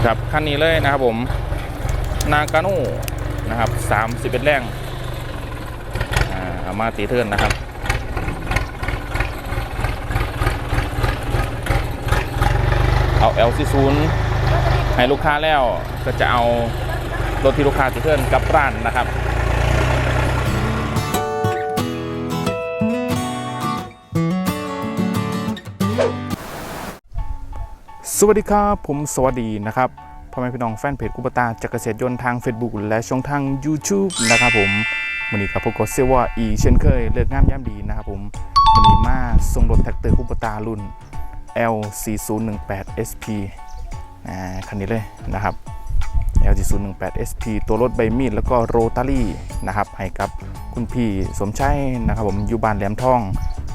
นี่ครับคันนี้เลยนะครับผมนากาโน่นะครับ31แรงอ่าเอามาตีเทิร์นนะครับเอา L40 ให้ลูกค้าแล้วก็จะเอารถที่ลูกค้าตีเทิร์นกลับร้านนะครับ สวัสดีครับ ผมสวัสดีนะครับพ่อแม่พี่น้องแฟนเพจกุปตาจักรเกษตรยนต์ทาง Facebook และช่องทาง YouTube นะครับผมวันนี้กับพวกก็เซว่าอีเช่นเคยเลิกงามย่ำดีนะครับผมวันนี้มาส่งรถแท็กเตอร์กุปตารุ่น L4018 SP อ่าคันนี้เลยนะครับ L4018 SP ตัวรถใบมีดแล้วก็โรตารี่นะครับให้กับคุณพี่สมชัยนะครับผมอยู่บ้านแหลมทอง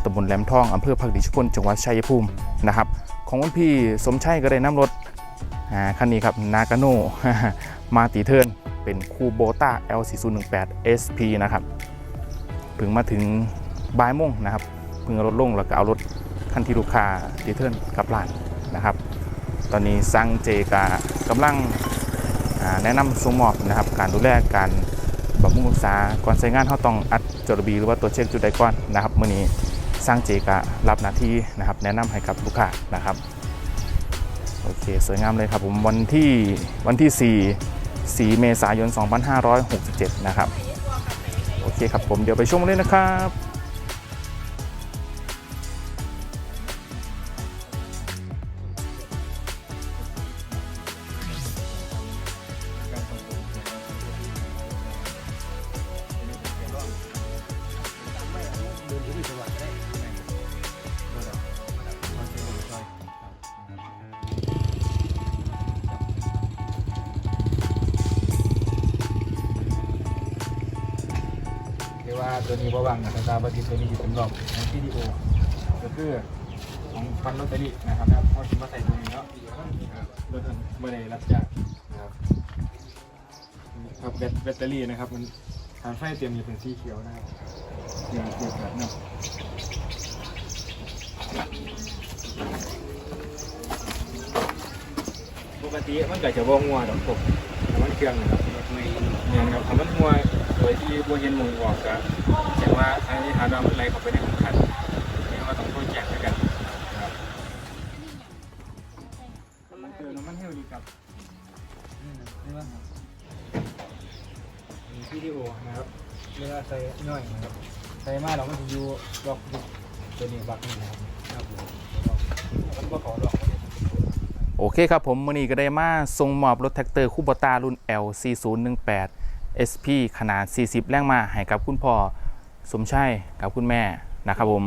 ตำบลแหลมทองอำเภอพักดีชุพนจังหวัดชัยภูมินะครับ ของพี่สมชัยก็ได้นำรถอ่าคันนี้ครับนากาโน่มาตีเทิร์นเป็นคูโบต้า L4018 SP นะครับเพิ่งมาถึงบ่ายโมงนะครับเพิ่งเอารถลงแล้วก็เอารถคันที่ลูกค้าตีเทิร์นกลับร้านนะครับ ตอนนี้สั่งเจกากำลังแนะนำส่งมอบนะครับ การดูแลการบำรุงรักษาก่อนใช้งานเขาต้องอัดจดบีหรือว่าตัวเช็คจุดใดก่อนนะครับเมื่อนี้ สร้างเจกะรับหน้าที่นะครับ แนะนำให้กับลูกค้านะครับโอเคสวยงามเลยครับผมวันที่วันที่ 4 4 เมษายน 2567 นะครับ โอเคครับผมเดี๋ยวไปชมเลยนะครับเรียกว่า ตัวนี้บ่วังนะครับว่าที่ตัวนี้อยู่สำรองของวิดีโอก็คือของฟันลอตเตอรี่นะครับนะพอชิมาใส่ตัวนี้เนาะรับรถเมื่อไรรับจางนะครับครับแบตเตอรี่นะครับ มันทางไฟเตรียมอยู่เป็นสีเขียวนะครับเตรียมเตรียมแบบนั้นปกติมันก็จะบ่งัวดอกผมแต่มันเครื่องนะครับไม่เนี่ยครับมันงัว ดยที่บ่เห็นหมุงออกก็แสดงว่าทางนี้หาดาวมันไหลเข้าไปในของคันนี่ก็ต้องโทษแจ้งด้วยกันนะครับมันคือน้ำมันเฮลดีครับนี่ว่ามีวิดีโอนะครับเวลาใส่น้อยนะครับใส่มาเรามันจะอยู่ดอกตัวนี้บักนี่นะครับครับผมมันก็ขอดอกโอเคครับผมมื่อนี้ก็ได้มาส่งมอบรถแท็กเตอร์คูโบตารุ่น L4018 SP ขนาด 40 แรงมาให้กับคุณพ่อสมชัยกับคุณแม่นะครับผม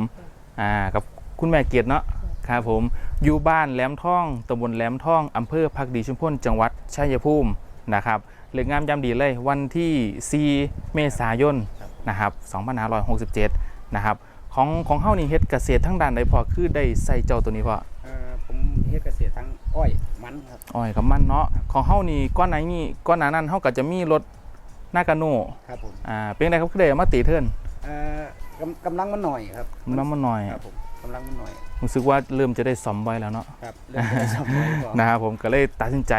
อ่ากับคุณแม่เกียรติเนาะครับผมอยู่บ้านแหลมท่องตำบลแหลมท่องอำเภอพักดีชุมพลจังหวัดชัยภูมินะครับเลือกงามยามดีเลยวันที่ 4 เมษายนนะครับ2567 นะครับของของเฮานี่เฮ็ดเกษตรทั้งด้านใดพอคือได้ใส่เจ้าตัวนี้พอเอ่อผมเฮ็ดเกษตรทั้งอ้อยมันครับอ้อยกับมันเนาะของเฮานี่ก้อนไหนนี่ก้อนหนานั้นเฮาก็จะมีรถ นากาโน่ครับผมอ่าเป็นไงครับคือได้เอามาตีเทิร์นเอ่อกำกำลังมันหน่อยครับน้ำมันหน่อยครับผมกำลังมันหน่อย รู้สึกว่าเริ่มจะได้สอมไว้แล้วเนาะครับเริ่มจะสมัยก่อนนะครับผมก็เลยตัดสินใจ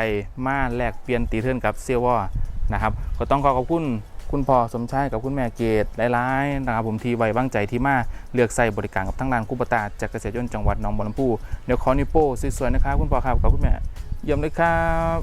มาแลกเปลี่ยนตีเทิร์นกับเซียวอนะครับก็ต้องขอขอบคุณคุณพ่อสมชายกับคุณแม่เกตหลายๆนะครับผมที่ไว้วางใจที่มาเลือกใส่บริการกับทั้งร้านกุปตาจากเกษตรยนต์จังหวัดหนองบัวลำพูเดี๋ยวขอนิวโป้สวยๆนะครับคุณพ่อครับกับคุณแม่เยี่ยมเลยครับ